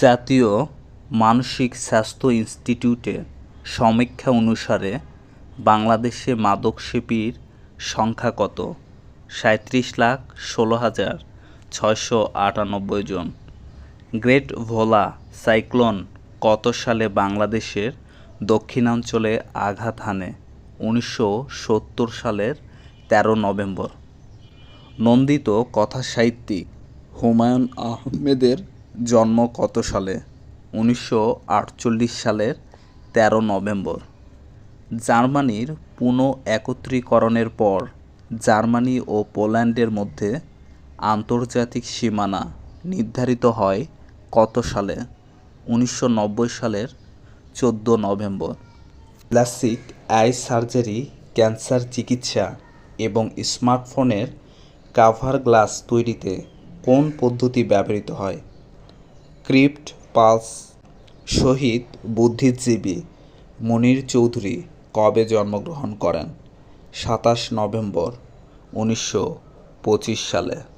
জাতীয় মানসিক স্বাস্থ্য ইনস্টিটিউটের সমীক্ষা অনুসারে বাংলাদেশে মাদকসেবীর সংখ্যা কত? সাঁইত্রিশ লাখ ষোলো হাজার ছয়শো আটানব্বই জন। গ্রেট ভোলা সাইক্লোন কত সালে বাংলাদেশের দক্ষিণাঞ্চলে আঘাত হানে? উনিশশো সত্তর সালের তেরো নভেম্বর। নন্দিত কথাসাহিত্যিক হুমায়ুন আহমেদের জন্ম কত সালে? উনিশশো আটচল্লিশ সালের তেরো নভেম্বর। জার্মানির পুনঃ একত্রীকরণের পর জার্মানি ও পোল্যান্ডের মধ্যে আন্তর্জাতিক সীমানা নির্ধারিত হয় কত সালে? উনিশশো নব্বই সালের চোদ্দ November. Plastic eye surgery, cancer চিকিৎসা এবং স্মার্টফোনের কাভার গ্লাস তৈরিতে কোন পদ্ধতি ব্যবহৃত হয়? ক্রিপ্ট পালস শহীদ বুদ্ধিজীবী মনির চৌধুরী কবে জন্মগ্রহণ করেন? সাতাশ নভেম্বর উনিশশো পঁচিশ সালে।